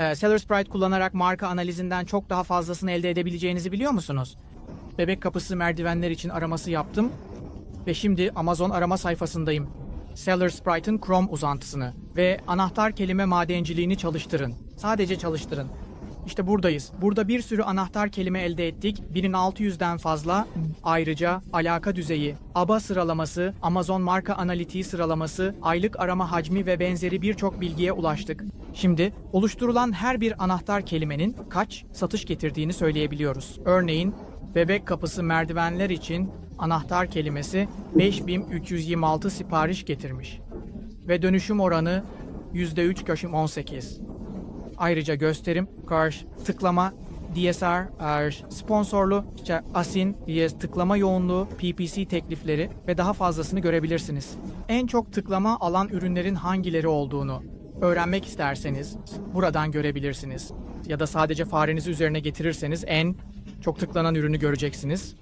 Ee, Seller Sprite kullanarak marka analizinden çok daha fazlasını elde edebileceğinizi biliyor musunuz? Bebek kapısı merdivenler için araması yaptım ve şimdi Amazon arama sayfasındayım. Seller Sprite'ın Chrome uzantısını ve anahtar kelime madenciliğini çalıştırın. Sadece çalıştırın. İşte buradayız. Burada bir sürü anahtar kelime elde ettik. 1600'den fazla. Ayrıca alaka düzeyi, ABA sıralaması, Amazon marka analitiği sıralaması, aylık arama hacmi ve benzeri birçok bilgiye ulaştık. Şimdi oluşturulan her bir anahtar kelimenin kaç satış getirdiğini söyleyebiliyoruz. Örneğin bebek kapısı merdivenler için anahtar kelimesi 5326 sipariş getirmiş. Ve dönüşüm oranı %3,18. Ayrıca gösterim, karş, tıklama, DSR, sponsorlu, işte asin, yes, tıklama yoğunluğu, PPC teklifleri ve daha fazlasını görebilirsiniz. En çok tıklama alan ürünlerin hangileri olduğunu öğrenmek isterseniz buradan görebilirsiniz. Ya da sadece farenizi üzerine getirirseniz en çok tıklanan ürünü göreceksiniz.